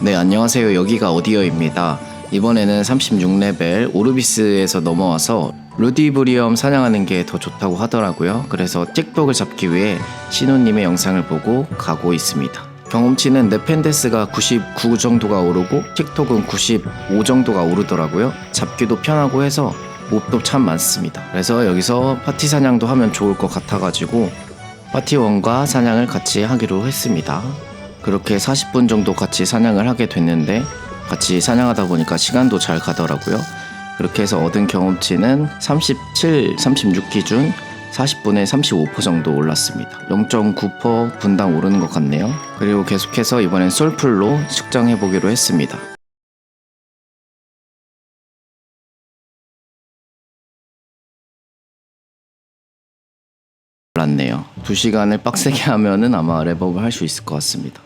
네, 안녕하세요. 여기가 어디어입니다. 이번에는 36레벨 오르비스에서 넘어와서 루디브리엄 사냥하는 게 더 좋다고 하더라고요. 그래서 틱톡을 잡기 위해 신우님의 영상을 보고 가고 있습니다. 경험치는 네펜데스가 99 정도가 오르고 틱톡은 95 정도가 오르더라고요. 잡기도 편하고 해서 몹도 참 많습니다. 그래서 여기서 파티 사냥도 하면 좋을 것 같아가지고 파티원과 사냥을 같이 하기로 했습니다. 그렇게 40분 정도 같이 사냥을 하게 됐는데 같이 사냥하다 보니까 시간도 잘 가더라고요. 그렇게 해서 얻은 경험치는 37, 36 기준 40분에 35% 정도 올랐습니다. 0.9% 분당 오르는 것 같네요. 그리고 계속해서 이번엔 솔풀로 측정해 보기로 했습니다. 몰랐네요. 2시간을 빡세게 하면은 아마 랩업을 할 수 있을 것 같습니다.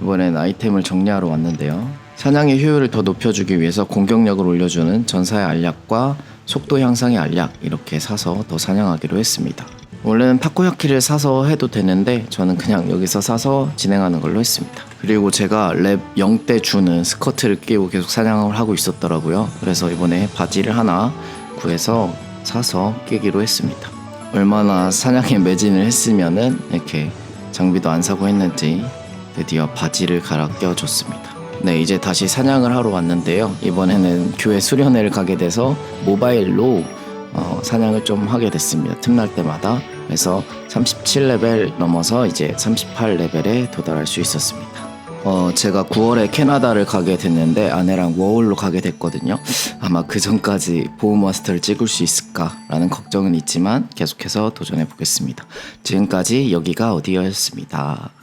이번엔 아이템을 정리하러 왔는데요. 사냥의 효율을 더 높여주기 위해서 공격력을 올려주는 전사의 알약과 속도 향상의 알약 이렇게 사서 더 사냥하기로 했습니다. 원래는 타코야키를 사서 해도 되는데 저는 그냥 여기서 사서 진행하는 걸로 했습니다. 그리고 제가 랩 0대 주는 스커트를 끼고 계속 사냥을 하고 있었더라고요. 그래서 이번에 바지를 하나 구해서 사서 끼기로 했습니다. 얼마나 사냥에 매진을 했으면은 이렇게 장비도 안 사고 했는지 드디어 바지를 갈아 껴줬습니다. 네, 이제 다시 사냥을 하러 왔는데요. 이번에는 교회 수련회를 가게 돼서 모바일로 어, 사냥을 좀 하게 됐습니다. 틈날 때마다. 그래서 37레벨 넘어서 이제 38레벨에 도달할 수 있었습니다. 어, 제가 9월에 캐나다를 가게 됐는데 아내랑 워홀로 가게 됐거든요. 아마 그 전까지 보호마스터를 찍을 수 있을까라는 걱정은 있지만 계속해서 도전해 보겠습니다. 지금까지 여기가 어디였습니다.